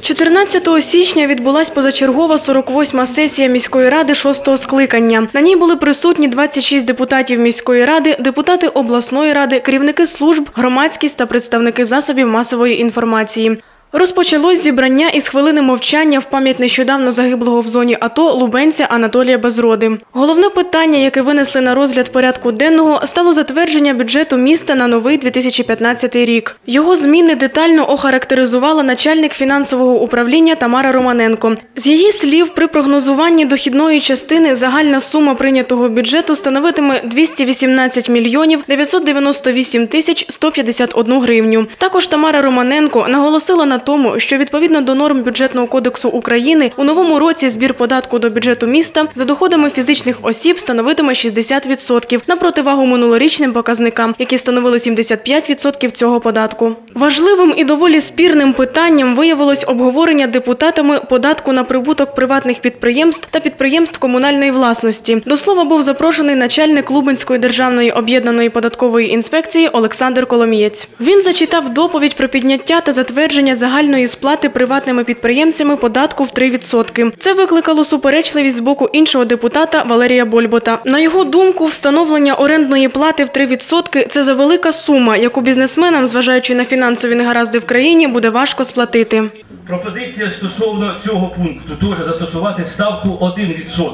14 січня відбулась позачергова 48-ма сесія міської ради шостого скликання. На ній були присутні 26 депутатів міської ради, депутати обласної ради, керівники служб, громадськість та представники засобів масової інформації. Розпочалось зібрання із хвилини мовчання в пам'ять нещодавно загиблого в зоні АТО лубенця Анатолія Безроди. Головне питання, яке винесли на розгляд порядку денного, стало затвердження бюджету міста на новий 2015 рік. Його зміни детально охарактеризувала начальник фінансового управління Тамара Романенко. З її слів, при прогнозуванні дохідної частини загальна сума прийнятого бюджету становитиме 218 мільйонів 998 тисяч 151 гривню. Також Тамара Романенко наголосила на тому, що відповідно до норм бюджетного кодексу України у новому році збір податку до бюджету міста за доходами фізичних осіб становитиме 60% на противагу минулорічним показникам, які становили 75% цього податку. Важливим і доволі спірним питанням виявилось обговорення депутатами податку на прибуток приватних підприємств та підприємств комунальної власності. До слова був запрошений начальник Лубенської державної об'єднаної податкової інспекції Олександр Коломієць. Він зачитав доповідь про підняття та затвердження загальної сплати приватними підприємцями податку в 3%. Це викликало суперечливість з боку іншого депутата Валерія Больбота. На його думку, встановлення орендної плати в 3% – це завелика сума, яку бізнесменам, зважаючи на фінансові негаразди в країні, буде важко сплатити. Пропозиція стосовно цього пункту теж застосувати ставку 1%.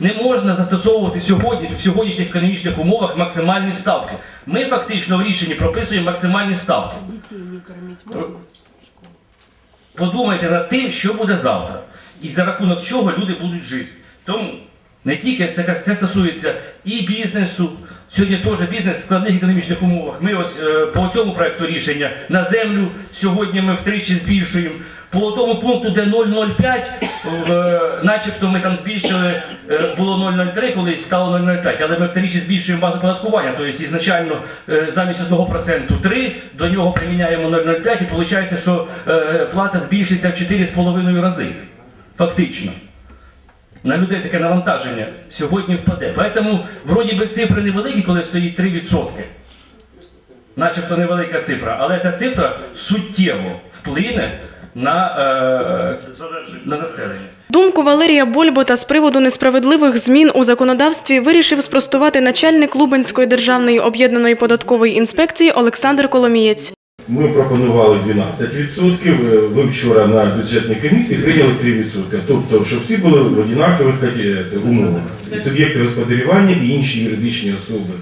Не можна застосовувати сьогодні в сьогоднішніх економічних умовах максимальні ставки. Ми фактично в рішенні прописуємо максимальні ставки. Подумайте над тим, що буде завтра, і за рахунок чого люди будуть жити. Тому не тільки це, це стосується і бізнесу. Сьогодні теж бізнес в складних економічних умовах. Ми ось е, по цьому проекту рішення на землю сьогодні ми втричі збільшуємо. По тому пункту, де 0,05, е, начебто ми там збільшили, е, було 0,03, колись стало 0,05, але ми втричі збільшуємо базу податкування. Тобто ізначально е, замість 1% 3, до нього приміняємо 0,05 і виходить, що плата збільшиться в 4,5 рази. Фактично на людей таке навантаження сьогодні впаде. Тому, вроді би, цифри невеликі, коли стоїть 3%. Начебто невелика цифра, але ця цифра суттєво вплине на, е, на населення. Думку Валерія Больбота з приводу несправедливих змін у законодавстві вирішив спростувати начальник Лубенської державної об'єднаної податкової інспекції Олександр Коломієць. Ми пропонували 12%, ви вчора на бюджетній комісії прийняли 3%. Тобто, щоб всі були в однакових е, умовах. І суб'єкти господарювання і інші юридичні особи.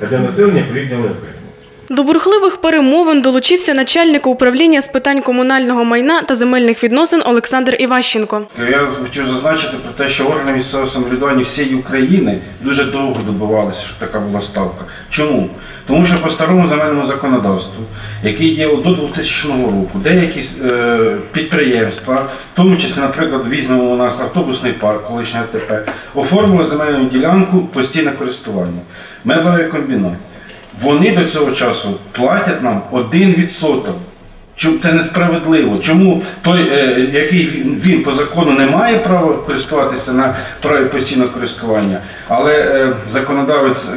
А для населення прийняли окремо. До бурхливих перемовин долучився начальник управління з питань комунального майна та земельних відносин Олександр Іващенко. Я хочу зазначити про те, що органи місцевого самоврядування всієї України дуже довго добивалися, щоб така була ставка. Чому? Тому що по старому земельному законодавству, яке діяло до 2000 року, деякі е, підприємства, в тому числі, наприклад, візьмемо у нас автобусний парк, колишній АТП, оформили земельну ділянку постійне користування. Медовий комбінат. Вони до цього часу платять нам 1%. Це несправедливо? Чому той, е, який він, по закону не має права користуватися на праві постійного користування, але е, законодавець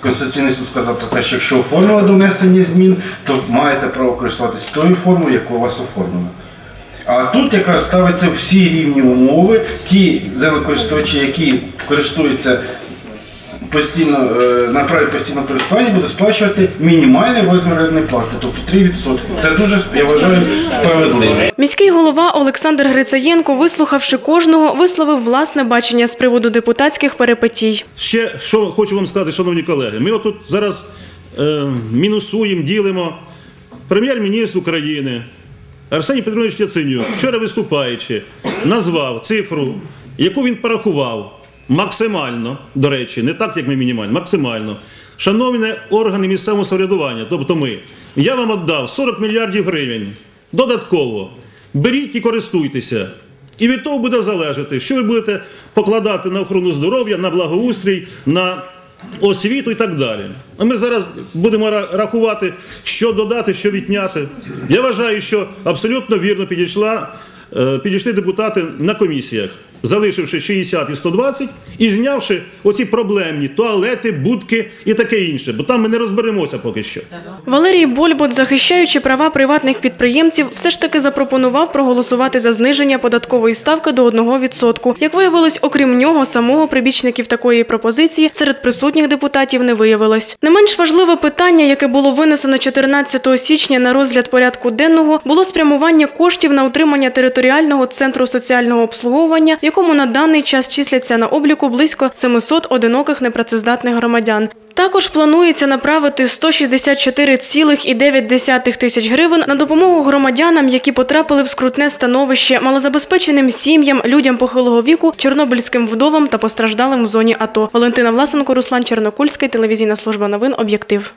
Конституційний суд сказав про те, що якщо оформили до внесення змін, то маєте право користуватися тою формою, яку у вас оформлено. А тут якраз ставиться всі рівні умови, ті землекористувачі, які користуються постійно е, на праві постійного користування буде сплачувати мінімальний розмір орендної плати, тобто 3%. Це дуже я вважаю справедливо. Міський голова Олександр Грицаєнко, вислухавши кожного, висловив власне бачення з приводу депутатських перипетій. Ще що хочу вам сказати, шановні колеги. Ми отут зараз е, мінусуємо, ділимо. Прем'єр-міністр України Арсеній Петрович Яценюк, вчора виступаючи, назвав цифру, яку він порахував максимально, до речі, не так, як ми мінімально, максимально. Шановні органи місцевого самоврядування, тобто ми, я вам віддав 40 мільярдів гривень додатково. Беріть і користуйтеся. І від того буде залежати, що ви будете покладати на охорону здоров'я, на благоустрій, на освіту і так далі. А ми зараз будемо рахувати, що додати, що відняти. Я вважаю, що абсолютно вірно підійшла, е, підійшли депутати на комісіях. Залишивши 60 і 120, і знявши оці проблемні туалети, будки і таке інше, бо там ми не розберемося поки що. Валерій Больбот, захищаючи права приватних підприємців, все ж таки запропонував проголосувати за зниження податкової ставки до 1%. Як виявилось, окрім нього, самого прибічників такої пропозиції серед присутніх депутатів не виявилось. Не менш важливе питання, яке було винесено 14 січня на розгляд порядку денного, було спрямування коштів на утримання територіального центру соціального обслуговування, якому на даний час числяться на обліку близько 700 одиноких непрацездатних громадян. Також планується направити 164,9 тисяч гривень на допомогу громадянам, які потрапили в скрутне становище, малозабезпеченим сім'ям, людям похилого віку, чорнобильським вдовам та постраждалим в зоні АТО. Валентина Власенко, Руслан Чернокульський, телевізійна служба новин «Об'єктив».